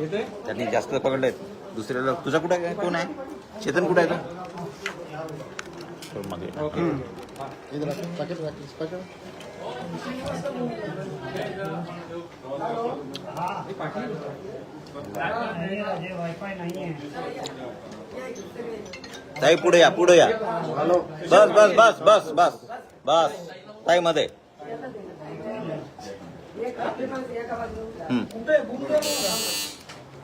त्यांनी जास्त पकडलेत. दुसऱ्याला तुझा कुठे आहे? कोण आहे? चेतन कुठे आहे तो ताई पुढे या पुढे या. बस बस बस बस बस बस. ताई मध्ये हम्म.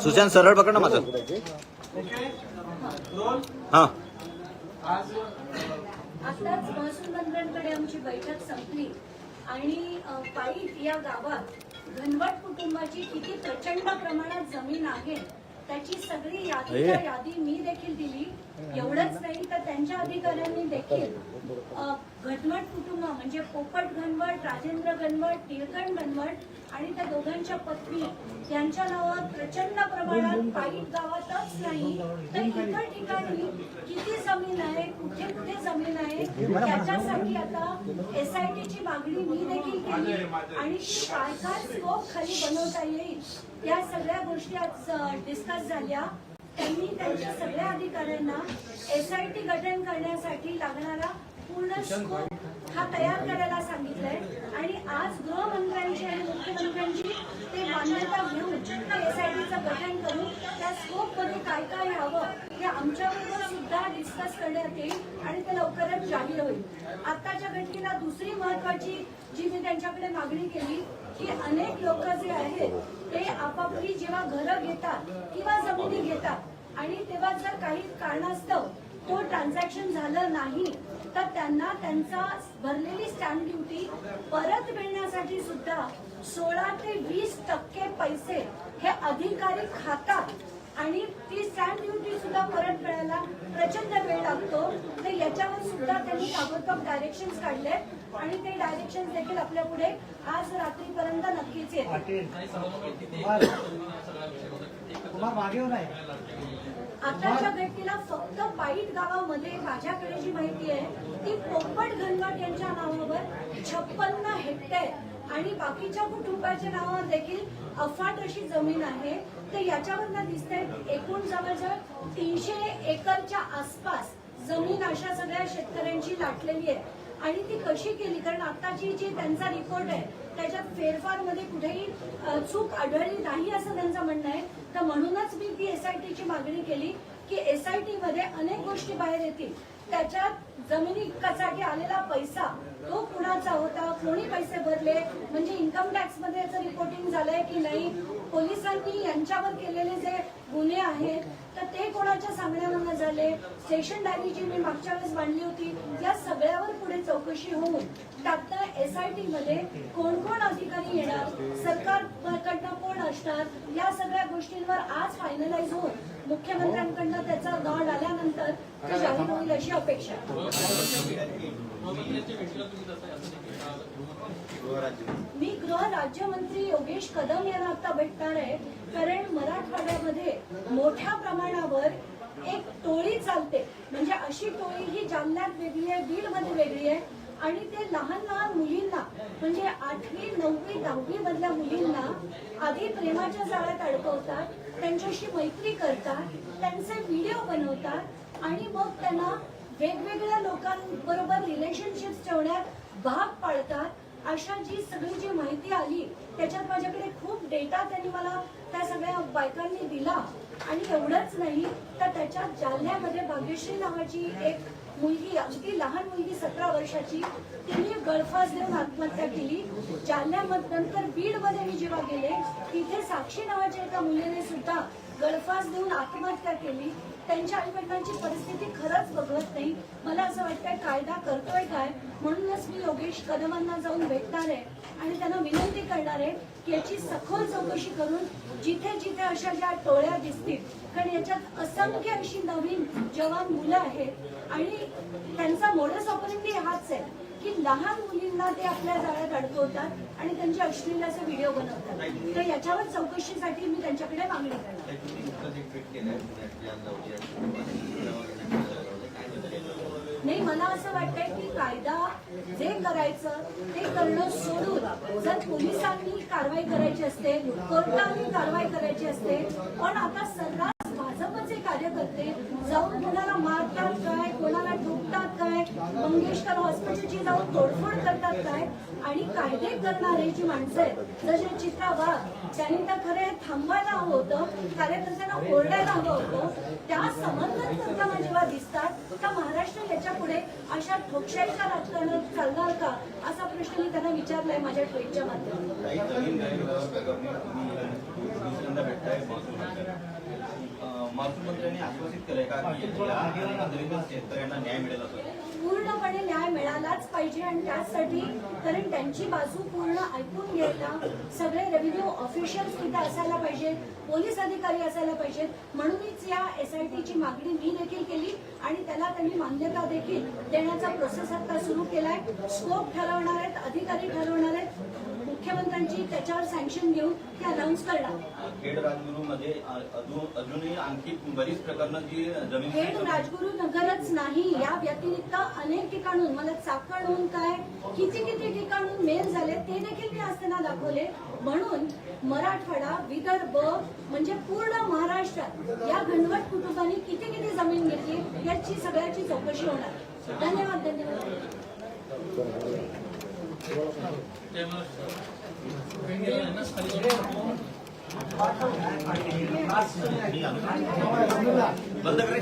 सुशांत सरळ पकड ना माझं. हा. आताच महसूल मंत्र्यांकडे आमची बैठक संपली आणि पाईट या गावात घनवट कुटुंबाची किती प्रचंड प्रमाणात जमीन आहे त्याची सगळी यादीच्या यादी मी देखील दिली. एवढंच नाही तर त्यांच्या अधिकाऱ्यांनी देखील घनवट कुटुंब म्हणजे पोपट घनवट राजेंद्र घनवट टिळकण घनवट आणि त्या दोघांच्या पत्नी यांच्या नावावर प्रचंड प्रमाणात पाईट गावातच नाही. तर इतर ठिकाणी किती जमीन आहे कुठे कुठे जमीन आहे त्याच्यासाठी आता एस आय टीची मागणी मी देखील केली आणि काय काय स्कोप खाली बनवता येईल. या सगळ्या गोष्टी आज डिस्कस झाल्या. त्यांनी त्यांच्या सगळ्या अधिकाऱ्यांना एस आय टी गठन करण्यासाठी लागणारा पूर्ण स्कोप हा तयार करायला सांगितलंय. आणि आज गृहमंत्र्यांची आणि मुख्यमंत्र्यांची ते मान्यता घेऊन एस आय टीचं गठन करून त्या स्कोपमध्ये काय काय हवं हे आमच्याबरोबर सुद्धा डिस्कस करण्यात येईल आणि ते लवकरच जाहीर होईल. आताच्या घटनेला दुसरी महत्वाची जी मी त्यांच्याकडे मागणी केली की अनेक लोक जे आहेत ते आपापली जेव्हा घरं घेतात किंवा जमिनी घेतात काही कारणास्तव तो ट्रान्झॅक्शन झालं नाही तर त्यांना त्यांचा भरलेली स्टॅम्प ड्युटी परत मिळण्यासाठी सुद्धा सोळा ते वीस टक्के पैसे हे अधिकारी खातात. आणि ती स्टॅम्प ड्युटी सुद्धा परत मिळायला प्रचंड वेळ लागतो. तर याच्यावर सुद्धा त्यांनी ताबडतोब डायरेक्शन काढले आणि ते डायरेक्शन देखील आपल्या पुढे आज रात्रीपर्यंत नक्कीच कुमार मागे आताच्या घटनेला फक्त पाईट गावामध्ये माझ्याकडे जी माहिती आहे ती पोपट घनवट यांच्या नावावर छप्पन्न हेक्टर आणि बाकीच्या कुटुंबाच्या नावावर देखील अफाट अशी जमीन आहे. तर याच्यावरनं दिसतंय एकूण जवळजवळ तीनशे एकरच्या आसपास जमीन अशा सगळ्या शेतकऱ्यांची लाटलेली आहे. आणि ती कशी केली? कारण आताची जी त्यांचा रिपोर्ट आहे त्याच्यात फेरफारमध्ये कुठेही चूक आढळली नाही असं त्यांचं म्हणणं आहे. तर म्हणूनच मी ती एसआयटीची मागणी केली की एसआयटी मध्ये अनेक गोष्टी बाहेर येतील. त्याच्यात जमिनी कचाकी आलेला पैसा तो कुणाचा होता कोणी पैसे भरले म्हणजे इन्कम टॅक्समध्ये याचं रिपोर्टिंग झालंय की नाही पोलिसांनी यांच्यावर केलेले जे गुन्हे आहेत तर ते कोणाच्या सांगण्यावरनं झाले? सेशन डायरी जी मी मागच्या वेळेस मांडली होती या सगळ्यावर पुढे चौकशी होऊन त्यातनं टी मध्ये कोण कोण अधिकारी येणार सरकारकडनं कोण असणार या सगळ्या गोष्टींवर आज फायनलाइज होऊन मुख्यमंत्र्यांकडनं त्याचा नॉड आल्यानंतर ते जाहीर होईल अशी अपेक्षा मी गृह राज्यमंत्री योगेश कदम यांना आता भेटणार आहे. कारण मराठवाड्यामध्ये मोठ्या प्रमाणावर एक टोळी चालते. म्हणजे अशी टोळी ही जालन्यात वेगळी आहे बीडमध्ये वेगळी आहे आणि ते लहान लहान मुलींना म्हणजे आठवी नववी दहावी मधल्या मुलींना आधी प्रेमाच्या जाळ्यात अडकवतात त्यांच्याशी मैत्री करतात त्यांचे व्हिडिओ बनवतात आणि मग त्यांना वेगवेगळ्या लोकांबरोबर रिलेशनशिप ठेवण्यात भाग पाडतात. अशा जी सगळी जी माहिती आली त्याच्यात माझ्याकडे खूप डेटा त्यांनी मला त्या सगळ्या बायकांनी दिला. आणि एवढंच नाही तर त्याच्या जालन्यामध्ये भाग्यश्री नावाची एक मुलगी अगदी लहान मुलगी सतरा वर्षाची तिने गळफास देऊन आत्महत्या केली. जालन्यामध्ये नंतर बीडमध्ये मी जेव्हा गेले तिथे साक्षी नावाच्या एका मुलीने सुद्धा गळफास देऊन आत्महत्या केली. त्यांच्या आईवडिलांची परिस्थिती खरंच बघत नाही. मला असं वाटतंय कायदा करतोय काय? म्हणूनच मी योगेश कदमांना जाऊन भेटणार आहे आणि त्यांना विनंती करणार आहे की याची सखोल चौकशी करून जिथे जिथे अशा ज्या टोळ्या दिसतील कारण याच्यात असंख्य अशी नवीन जवान मुलं आहेत आणि त्यांचा मोडस ऑपरेंडी हाच आहे. की लहान मुलींना ते आपल्या जाळ्यात अडकवतात आणि त्यांचे अश्लील असे व्हिडिओ बनवतात. तर याच्यावर चौकशीसाठी मी त्यांच्याकडे मागणी करणार नाही मला असं वाटतंय की कायदा जे करायचं ते करणं सोडून जर पोलिसांनी कारवाई करायची असते कोर्टाने कारवाई करायची असते पण आता सर्रास भाजपचे कार्यकर्ते जाऊन कोणाला मारतात मंगेशकर हॉस्पिटलची जाऊन तोडफोड करतात काय आणि कायदे करणारे जी माणसं आहेत जसे चित्रा वाघ त्यांनी तर खरे थांबवायला हवं होतं कार्यकर्त्यांना ओरडायला हवं होतं. त्या समन्वय करताना जेव्हा दिसतात तर महाराष्ट्र याच्यापुढे अशा ठोकशाहीच्या राजकारणात चालणार का? असा प्रश्न मी त्यांना विचारलाय माझ्या ट्विटच्या माध्यमातून. महसूल मंत्र्यांनी आश्वासित केलंय का? की या आंदोलनात शेतकऱ्यांना न्याय मिळेल असं. पूर्णपणे न्याय मिळालाच पाहिजे आणि त्यासाठी कारण त्यांची बाजू पूर्ण ऐकून घ्यायला सगळे रेव्हेन्यू ऑफिशियल्स तिथे असायला पाहिजेत पोलीस अधिकारी असायला पाहिजेत. म्हणूनच या एस आय टीची मागणी मी देखील केली आणि त्याला त्यांनी मान्यता देखील देण्याचा प्रोसेस आता सुरू केला आहे स्कोप ठरवणार आहेत अधिकारी ठरवणार आहेत. मुख्यमंत्र्यांची त्याच्यावर सँक्शन घेऊन ते अनाऊन्स करणार. खेड राजगुरूमध्ये अ- अजून अजूनही आणखी बरीच प्रकरणं जी जमीन खेड राजगुरू नगरच नाही या व्यतिरिक्त अनेक ठिकाणून मला चाकणहून काय किती किती ठिकाणून मेल झाले ते देखील मी त्यांना दाखवले. म्हणून मराठवाडा विदर्भ म्हणजे पूर्ण महाराष्ट्रात या घनवट कुटुंबांनी किती किती जमीन घेतली याची सगळ्याची चौकशी होणार. धन्यवाद धन्यवाद. बंद करे